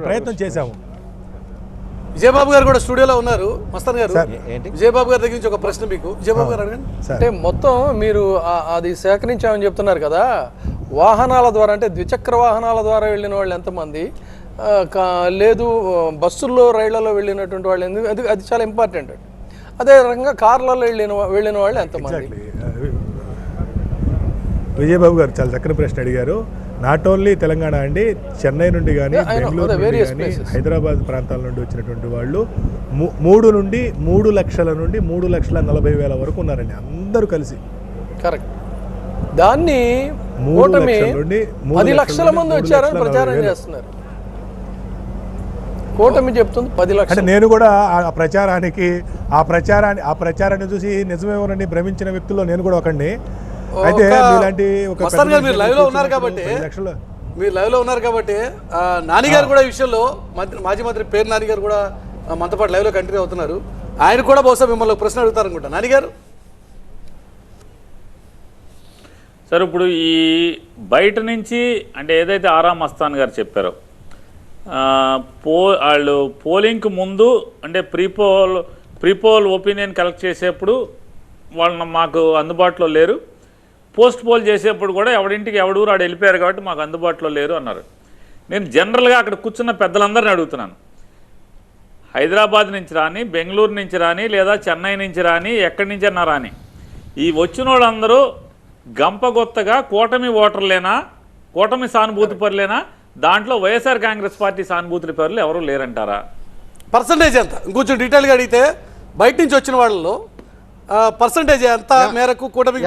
ప్రయత్నం చేశాము. విజయబాబు గారు కూడా స్టూడియోలో ఉన్నారు. మస్తాన్ గారు? విజయబాబు గారి దగ్గర నుంచి ఒక ప్రశ్న మీకు. విజయబాబు గారు అడగండి. అంటే మొత్తం మీరు ఆ- అది సేకరించామని చెప్తున్నారు కదా వాహనాల ద్వారా అంటే ద్విచక్ర వాహనాల ద్వారా వెళ్ళిన వాళ్ళు ఎంతమంది? లేదు బస్సుల్లో రైళ్ళలో వెళ్ళినటువంటి వాళ్ళు ఎందుకు? అది అది చాలా ఇంపార్టెంట్ అదే రకంగా కార్లలో వెళ్ళిన వెళ్ళిన వాళ్ళు ఎంతమంది? విజయబాబు గారు చాలా చక్కని ప్రశ్న అడిగారు. నాట్ ఓన్లీ తెలంగాణ అండి చెన్నై నుండి కానీ. బెంగళూరు నుండి కానీ. హైదరాబాద్ ప్రాంతాల నుండి వచ్చినటువంటి వాళ్ళు మూడు నుండి మూడు లక్షల నుండి మూడు లక్షల నలభై వేల వరకు ఉన్నారండి అందరూ కలిసి కరెక్ట్ దాన్ని కూటమి పది లక్షల మంది వచ్చారని ప్రచారం. చేస్తున్నారు కూటమి చెప్తుంది పది అంటే లక్షలు నేను కూడా ఆ ప్రచారానికి ఆ ప్రచారాన్ని ఆ ప్రచారాన్ని చూసి నిజమేమోనని భ్రమించిన వ్యక్తుల్లో నేను కూడా ఒకడిని అయితే గారు మీరు లైవ్లో ఉన్నారు కాబట్టి మీరు లైవ్లో ఉన్నారు కాబట్టి ఆ, నాని గారు కూడా ఈ విషయంలో మంత్రి మాజీ మంత్రి పేరు నాని గారు కూడా మనతో పాటు లైవ్లో కంటిన్యూ అవుతున్నారు. ఆయన కూడా బహుశా మిమ్మల్ని ప్రశ్న అడుగుతారు అనుకుంటా నాని గారు? సార్ ఇప్పుడు ఈ బయట నుంచి అంటే ఏదైతే ఆరామ్ మస్తాన్ గారు చెప్పారో పో వాళ్ళు పోలింగ్కి ముందు అంటే ప్రీపోల్ ప్రీపోల్ ఒపీనియన్ కలెక్ట్ చేసేప్పుడు వాళ్ళని మాకు అందుబాటులో లేరు. పోస్ట్ పోల్ చేసేప్పుడు కూడా ఎవడింటికి ఎవడూరు ఆడు వెళ్ళిపోయారు కాబట్టి మాకు అందుబాటులో లేరు అన్నారు. నేను జనరల్గా అక్కడ కూర్చున్న పెద్దలందరిని అడుగుతున్నాను. హైదరాబాద్ నుంచి రాని బెంగళూరు నుంచి రాని లేదా చెన్నై నుంచి రాని ఎక్కడి నుంచి అన్నా రాని. ఈ వచ్చిన వాళ్ళందరూ గంపగొత్తగా కూటమి ఓటర్లేనా కూటమి సానుభూతి పరులేనా దాంట్లో వైఎస్ఆర్ కాంగ్రెస్ పార్టీ సానుభూతి పరులు ఎవరు లేరంటారా? పర్సంటేజ్ ఎంత? ఇంకొంచెం డీటెయిల్గా అడిగితే బయట నుంచి వచ్చిన వాళ్ళలో పర్సంటేజ్ ఎంత మేరకు కూటమికి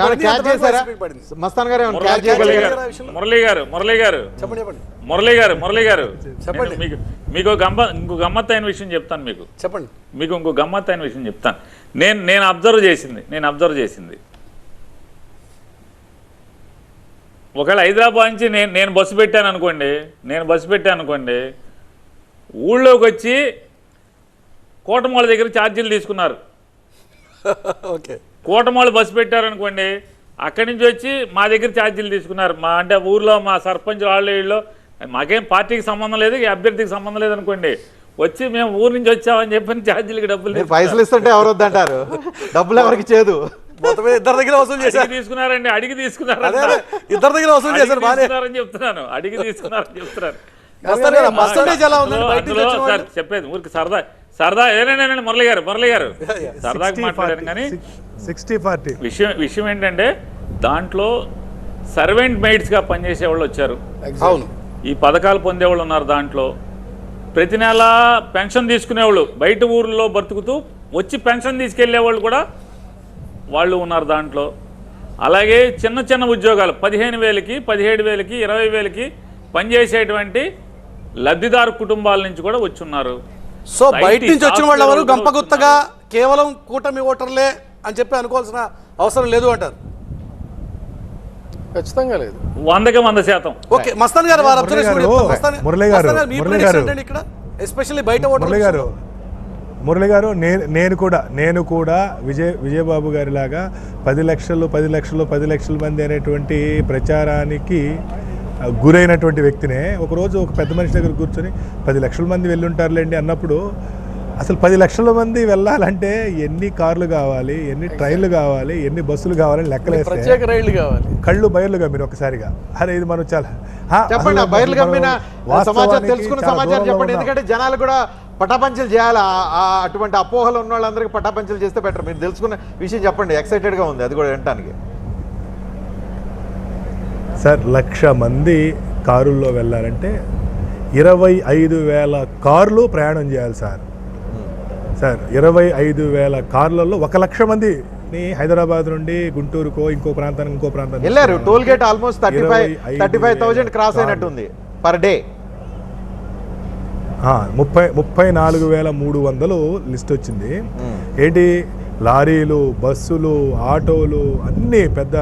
పడింది? మస్తాన్ గారు మురళీ గారు? మురళీ గారు మురళీ గారు. చెప్పండి చెప్పండి. మురళీ గారు మురళీ గారు. చెప్పండి. మీకు మీకు గమ్మ ఇంకో గమ్మత్తైన విషయం చెప్తాను మీకు. చెప్పండి. మీకు ఇంకో గమ్మత్తైన విషయం చెప్తాను. నేను నేను అబ్జర్వ్ చేసింది నేను అబ్జర్వ్ చేసింది. ఒకవేళ హైదరాబాద్ నుంచి నేను నేను బస్సు పెట్టాను అనుకోండి నేను బస్సు పెట్టాను అనుకోండి ఊళ్ళోకి వచ్చి కోటమాల దగ్గర ఛార్జీలు తీసుకున్నారు. ఓకే కోటమాలు బస్సు పెట్టారనుకోండి అక్కడి నుంచి వచ్చి మా దగ్గర ఛార్జీలు తీసుకున్నారు. మా అంటే ఊర్లో మా సర్పంచ్ వాళ్ళు వీళ్ళు మాకేం పార్టీకి సంబంధం లేదు ఈ అభ్యర్థికి సంబంధం లేదు అనుకోండి. వచ్చి మేము ఊరు నుంచి వచ్చామని చెప్పని ఛార్జీలకి డబ్బులు మీరు పైసలు ఇస్తుంటే ఎవరు వద్దంటారు డబ్బులు ఎవరికి చేదు? మొత్తం మీద ఇద్దరి దగ్గర వసూలు చేశారు. తీసుకున్నారండి అడిగి తీసుకున్నారు ఇద్దరి దగ్గర వసూలు చేశారు తీసుకున్నారని చెప్తున్నాను. అడిగి తీసుకున్నారని చెప్తున్నారు? చెప్పేది ఊరికి సరదా. సరదా ఏనేనండి మురళి గారు మురళి గారు. సరదాగా మాట్లాడాను కానీ సిక్స్టీ ఫార్టీ విషయం విషయం ఏంటంటే దాంట్లో సర్వెంట్ మెయిడ్స్గా పనిచేసే వాళ్ళు వచ్చారు. అవును. ఈ పథకాలు పొందేవాళ్ళు ఉన్నారు దాంట్లో. ప్రతి నెల పెన్షన్ తీసుకునేవాళ్ళు బయట ఊర్లో బ్రతుకుతూ వచ్చి పెన్షన్ తీసుకెళ్ళే వాళ్ళు కూడా వాళ్ళు ఉన్నారు దాంట్లో. అలాగే చిన్న చిన్న ఉద్యోగాలు పదిహేను వేలకి పదిహేడు వేలకి ఇరవై వేలకి పనిచేసేటువంటి లబ్ధిదారు కుటుంబాల నుంచి కూడా వచ్చి ఉన్నారు సో బయట నుంచి వచ్చిన వాళ్ళు ఎవరు? గంపగుత్తగా కేవలం కూటమి ఓటర్లే అని చెప్పి అనుకోవాల్సిన అవసరం లేదు అంటారు. ఖచ్చితంగా లేదు. వందకి వంద శాతం. ఓకే మస్తాన్ గారు వారు మురళి అబ్జర్వేషన్ మురళి గారు, మురళి ఇక్కడ? ఎస్పెషల్లీ బయట మురళి ఓటర్లు గారు మురళి గారు నేను నేను కూడా నేను కూడా విజయ్ విజయబాబు గారి లాగా పది లక్షలు పది లక్షలు పది లక్షల మంది అనేటువంటి ప్రచారానికి గురైనటువంటి వ్యక్తినే ఒకరోజు ఒక పెద్ద మనిషి దగ్గర కూర్చొని పది లక్షల మంది వెళ్ళుంటారులేండి అన్నప్పుడు అసలు పది లక్షల మంది వెళ్ళాలంటే ఎన్ని కార్లు కావాలి ఎన్ని ట్రైన్లు కావాలి ఎన్ని బస్సులు కావాలని లెక్కలేస్తే రైళ్ళు కావాలి. కళ్ళు బయలుగా మీరు ఒకసారిగా. అరే ఇది మనం చాలా చెప్పండి కమ్మిన సమాచారం తెలుసుకున్న సమాచారం చెప్పండి. ఎందుకంటే జనాలు కూడా పటాపంచలు చేయాలి. అటువంటి అపోహలు ఉన్న వాళ్ళందరికీ పటాపంచలు చేస్తే బెటర్ మీరు తెలుసుకున్న విషయం చెప్పండి. ఎక్సైటెడ్గా ఉంది. అది కూడా వినటానికి. సార్ లక్ష మంది కారుల్లో వెళ్ళాలంటే ఇరవై ఐదు వేల కార్లు ప్రయాణం చేయాలి సార్. సార్ ఇరవై ఐదు వేల కార్లలో ఒక లక్ష మందిని హైదరాబాద్ నుండి గుంటూరుకో ఇంకో ప్రాంతానికి ఇంకో ప్రాంతానికి వెళ్ళారు. Toll gate almost thirty five 25,000 thirty five thousand cross. అయినట్టుంది పర్ డే. ముప్పై ముప్పై నాలుగు వేల మూడు వందలు లిస్ట్ వచ్చింది. ఏంటి? లారీలు బస్సులు ఆటోలు అన్నీ పెద్ద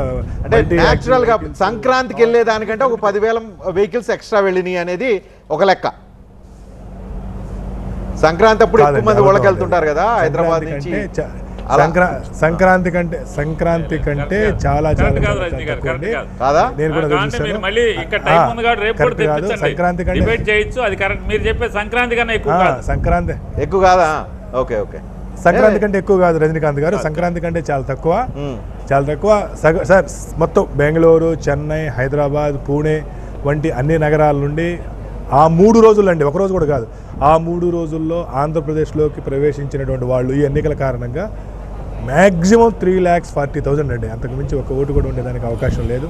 అంటే న్యాచురల్గా. సంక్రాంతికి వెళ్ళేదానికంటే ఒక పదివేల వెహికల్స్ ఎక్స్ట్రా వెళ్ళినాయి అనేది ఒక లెక్క. సంక్రాంతి అప్పుడు ఎక్కువ మంది అది. కదా హైదరాబాద్ సంక్రాంతి నుంచి సంక్రాంతి కంటే సంక్రాంతి కంటే చాలా కాదు నేను కూడా కాదంటే చూసాను. మీరు మళ్ళీ ఇక్కడ టైం ఆ, ఉంది కాబట్టి రేపు కూడా కరెక్ట్ కాదు. సంక్రాంతి కంటే డిబేట్ చేయొచ్చు అది కరెక్ట్. మీరు చెప్పే సంక్రాంతి కన్నా ఎక్కువ సంక్రాంతి. ఎక్కువ కాదా? Okay okay. సంక్రాంతి కంటే ఎక్కువ కాదు రజనీకాంత్ గారు. సంక్రాంతి కంటే చాలా తక్కువ. చాలా తక్కువ. సార్ మొత్తం బెంగళూరు చెన్నై హైదరాబాద్ పూణే వంటి అన్ని నగరాల నుండి ఆ మూడు రోజులు అండి ఒక రోజు కూడా కాదు. ఆ మూడు రోజుల్లో ఆంధ్రప్రదేశ్లోకి ప్రవేశించినటువంటి వాళ్ళు ఈ ఎన్నికల కారణంగా maximum three lakhs forty thousand అండి. అంతకు మించి ఒక ఓటు కూడా ఉండేదానికి అవకాశం లేదు.